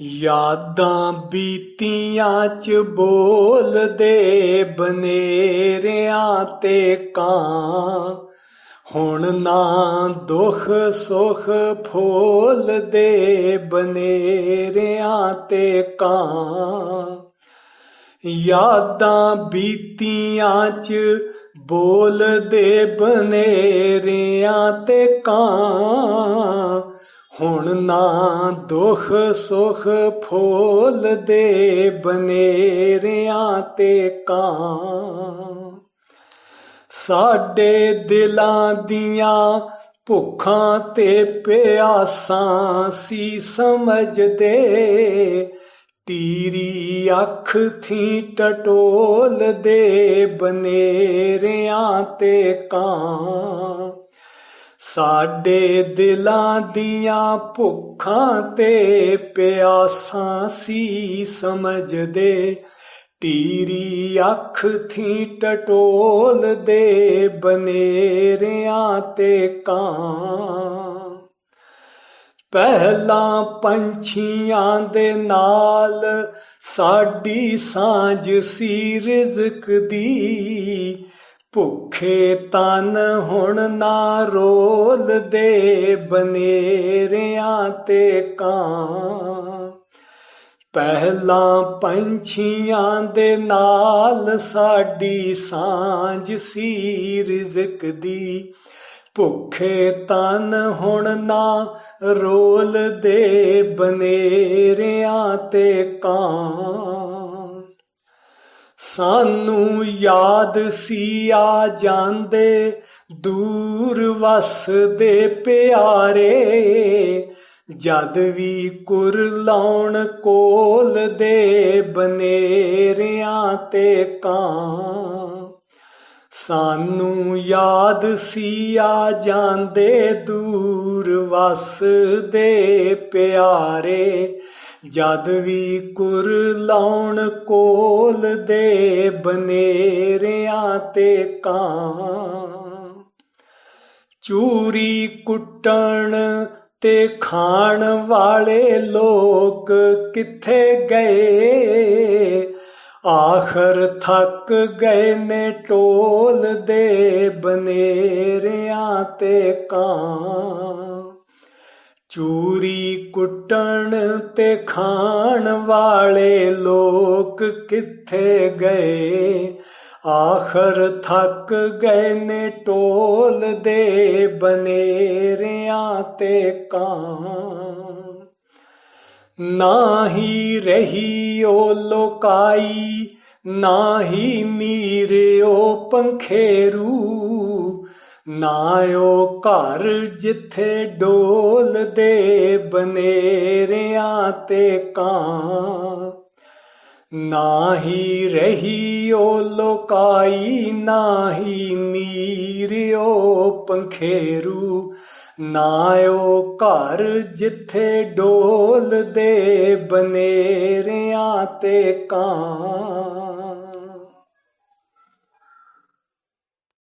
ਯਾਦਾਂ ਬੀਤੀਆਂ ਚ ਬੋਲਦੇ ਬਨੇਰਿਆਂ ਤੇ ਕਾਂ। ਹੁਣ ਨਾ ਦੁੱਖ ਸੁਖ ਫੋਲਦੇ ਬਨੇਰਿਆਂ ਤੇ ਕਾਂ। ਯਾਦਾਂ ਬੀਤੀਆਂ ਚ ਬੋਲਦੇ ਬਨੇਰਿਆਂ ਤੇ ਕਾਂ। ਹੁਣ ਨਾ ਦੁੱਖ ਸੁਖ ਫੋਲਦੇ ਬਨੇਰਿਆਂ ਤੇ ਕਾਂ। ਸਾਡੇ ਦਿਲਾਂ ਦੀਆਂ ਭੁੱਖਾਂ ਤੇ ਪਿਆਸਾਂ ਸੀ ਸਮਝਦੇ। ਤੀਰੀ ਅੱਖ ਥੀ ਟਟੋਲ ਦੇ ਬਨੇਰਿਆਂ ਤੇ ਕਾਂ। ਸਾਡੇ ਦਿਲਾਂ ਦੀਆਂ ਭੁੱਖਾਂ ਤੇ ਪਿਆਸਾਂ ਸੀ ਸਮਝਦੇ। ਤੀਰੀ ਅੱਖ ਥੀ ਟਟੋਲ ਦੇ ਬਨੇਰਿਆਂ ਤੇ ਕਾਂ। ਪਹਿਲਾਂ ਪੰਛੀਆਂ ਦੇ ਨਾਲ ਸਾਡੀ ਸਾਂਝ ਸੀ ਰਿਜ਼ਕ ਦੀ। ਭੁੱਖੇ ਤਨ ਹੁਣ ਨਾ ਰੋਲਦੇ ਬਨੇਰਿਆਂ ਤੇ ਕਾਂ। ਪਹਿਲਾਂ ਪੰਛੀਆਂ ਦੇ ਨਾਲ ਸਾਡੀ ਸਾਂਝ ਸੀ ਰਿਜ਼ਕ ਦੀ। ਭੁੱਖੇ ਤਨ ਹੁਣ ਨਾ ਰੋਲਦੇ ਬਨੇਰਿਆਂ ਤੇ ਕਾਂ। ਸਾਨੂੰ ਯਾਦ ਸੀ ਆ ਜਾਂਦੇ, ਦੂਰ ਵਸਦੇ ਪਿਆਰੇ। ਜਦ ਵੀ ਕੁਰ ਲਾਉਣ ਕੋਲ ਦੇ ਬਨੇਰਿਆਂ ਤੇ ਕਾਂ। ਸਾਨੂੰ ਯਾਦ ਸੀ ਆ ਜਾਂਦੇ ਦੂਰ ਵਸਦੇ ਪਿਆਰੇ, ਜਦ ਵੀ ਕੁਰ ਲਾਉਣ ਕੋਲ ਦੇ ਬਨੇਰਿਆਂ ਤੇ ਕਾਂ। ਚੂਰੀ ਕੁੱਟਣ ਤੇ ਖਾਣ ਵਾਲੇ ਲੋਕ ਕਿੱਥੇ ਗਏ? ਆਖਰ ਥੱਕ ਗਏ ਨੇ ਟੋਲ ਦੇ ਬਨੇਰਿਆਂ ਤੇ ਕਾਂ। ਚੂਰੀ ਕੁੱਟਣ ਤੇ ਖਾਣ ਵਾਲੇ ਲੋਕ ਕਿੱਥੇ ਗਏ? ਆਖਰ ਥੱਕ ਗਏ ਨੇ ਟੋਲ ਦੇ ਬਨੇਰਿਆਂ ਤੇ ਕਾਂ। ਨਾਹੀ ਰਹੀ ਓ ਲੋਕਾਈ, ਨਾਹੀ ਨੀਰਿਓ ਪੰਖੇਰੂ ਨਾ ਓ ਘਰ ਜਿੱਥੇ ਡੋਲਦੇ ਬਨੇਰਿਆਂ ਤੇ ਕਾਂ। ਨਾਹੀ ਰਹੀ ਓ ਲੋਕਾਈ, ਨਾਹੀ ਨੀਰਿਓ ਪੰਖੇਰੂ। ਨਾ ਓ ਘਰ ਜਿੱਥੇ ਡੋਲਦੇ ਬਨੇਰਿਆਂ ਤੇ ਕਾਂ।